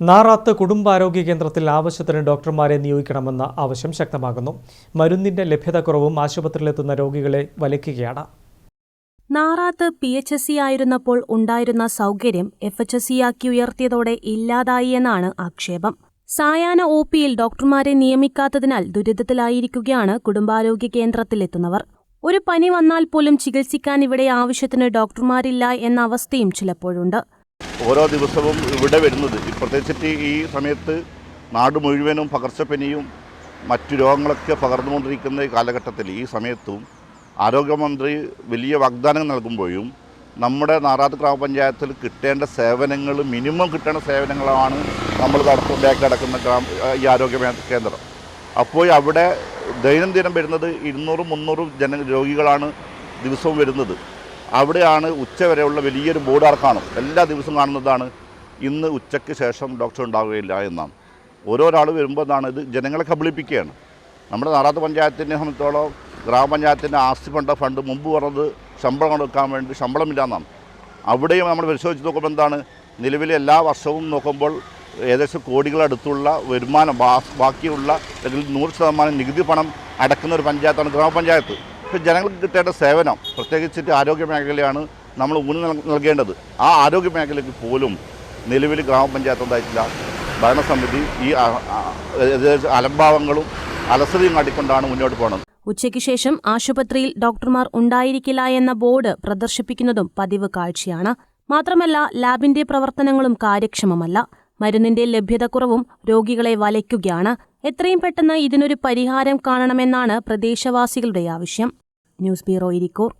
നാറാത്ത് കുടുംബാരോഗ്യ കേന്ദ്രത്തിൽ ആവശ്യത്തിന് ഡോക്ടർമാരെ നിയോഗിക്കണമെന്ന ആവശ്യം ശക്തമാകുന്നു. മരുന്നിന്റെ ലഭ്യതക്കുറവും ആശുപത്രിയിലെത്തുന്ന രോഗികളെ വലയ്ക്കുകയാണ് Narath P H S C ആയിരുന്നപ്പോൾ ഉണ്ടായിരുന്ന സൗകര്യം എഫ് എച്ച് എസ് സി ആക്കി ഉയർത്തിയതോടെ ഇല്ലാതായി എന്നാണ് ആക്ഷേപം. സായാഹ്ന ഒ പിയിൽ ഡോക്ടർമാരെ നിയമിക്കാത്തതിനാൽ ദുരിതത്തിലായിരിക്കുകയാണ് കുടുംബാരോഗ്യ കേന്ദ്രത്തിലെത്തുന്നവർ. ഒരു പനി വന്നാൽ പോലും ചികിത്സിക്കാൻ ഇവിടെ ആവശ്യത്തിന് ഡോക്ടർമാരില്ല എന്ന അവസ്ഥയും ചിലപ്പോഴുണ്ട്. ഓരോ ദിവസവും ഇവിടെ വരുന്നത്. പ്രത്യേകിച്ചിട്ട് ഈ സമയത്ത് നാട് മുഴുവനും പകർച്ചപ്പനിയും മറ്റു രോഗങ്ങളൊക്കെ പകർന്നുകൊണ്ടിരിക്കുന്ന ഈ കാലഘട്ടത്തിൽ ഈ സമയത്തും ആരോഗ്യമന്ത്രി വലിയ വാഗ്ദാനങ്ങൾ നൽകുമ്പോഴും നമ്മുടെ നാറാത്ത് ഗ്രാമപഞ്ചായത്തിൽ കിട്ടേണ്ട സേവനങ്ങൾ മിനിമം കിട്ടേണ്ട സേവനങ്ങളാണ് നമ്മൾ നടക്കും കിടക്കുന്ന ഗ്രാമ ഈ ആരോഗ്യ കേന്ദ്രം. അപ്പോൾ അവിടെ ദൈനംദിനം വരുന്നത് ഇരുന്നൂറും മുന്നൂറും ജന രോഗികളാണ് ദിവസവും വരുന്നത്. അവിടെയാണ് ഉച്ച വരെയുള്ള വലിയൊരു ബോർഡ് ആർ കാണും എല്ലാ ദിവസവും കാണുന്നതാണ് ഇന്ന് ഉച്ചയ്ക്ക് ശേഷം ഡോക്ടർ ഉണ്ടാവുകയില്ല എന്നാണ്. ഓരോരാൾ വരുമ്പോൾ എന്താണ് ഇത് ജനങ്ങളെ കബളിപ്പിക്കുകയാണ്. നമ്മുടെ നാറാത്ത് പഞ്ചായത്തിനെ സംബന്ധിച്ചോളം ഗ്രാമപഞ്ചായത്തിന്റെ ആസ്തി ഫണ്ട് ഫണ്ട് മുമ്പ് പറഞ്ഞത് ശമ്പളം കൊടുക്കാൻ വേണ്ടി ശമ്പളമില്ല എന്നാണ് അവിടെയും നമ്മൾ പരിശോധിച്ച് നോക്കുമ്പോൾ എന്താണ് നിലവിലെ എല്ലാ വർഷവും നോക്കുമ്പോൾ ഏകദേശം കോടികളടുത്തുള്ള വരുമാനം ബാക്കിയുള്ള അല്ലെങ്കിൽ നൂറ് ശതമാനം നികുതി പണം അടക്കുന്ന ഒരു പഞ്ചായത്താണ് ഗ്രാമപഞ്ചായത്ത്. പക്ഷേ ജനങ്ങൾക്ക് കിട്ടേണ്ട സേവനം പ്രത്യേകിച്ചിട്ട് ആരോഗ്യ മേഖലയാണ് നമ്മൾ ഊന്നി നൽകേണ്ടത്. ആ ആരോഗ്യ മേഖലയ്ക്ക് പോലും നിലവിൽ ഗ്രാമപഞ്ചായത്ത് ഉണ്ടായിട്ടില്ല ഭരണസമിതി ഈ അലംഭാവങ്ങളും അലസതയും കാട്ടിക്കൊണ്ടാണ് മുന്നോട്ട് പോകുന്നത് ഉച്ചയ്ക്ക് ശേഷം ആശുപത്രിയിൽ ഡോക്ടർമാർ ഉണ്ടായിരിക്കില്ല എന്ന ബോർഡ് പ്രദർശിപ്പിക്കുന്നതും പതിവ് കാഴ്ചയാണ്. മാത്രമല്ല ലാബിന്റെ പ്രവർത്തനങ്ങളും കാര്യക്ഷമമല്ല. മരുന്നിന്റെ ലഭ്യതക്കുറവും രോഗികളെ വലയ്ക്കുകയാണ്. എത്രയും പെട്ടെന്ന് ഇതിനൊരു പരിഹാരം കാണണമെന്നാണ് പ്രദേശവാസികളുടെ ആവശ്യം. News bureau Irikkur.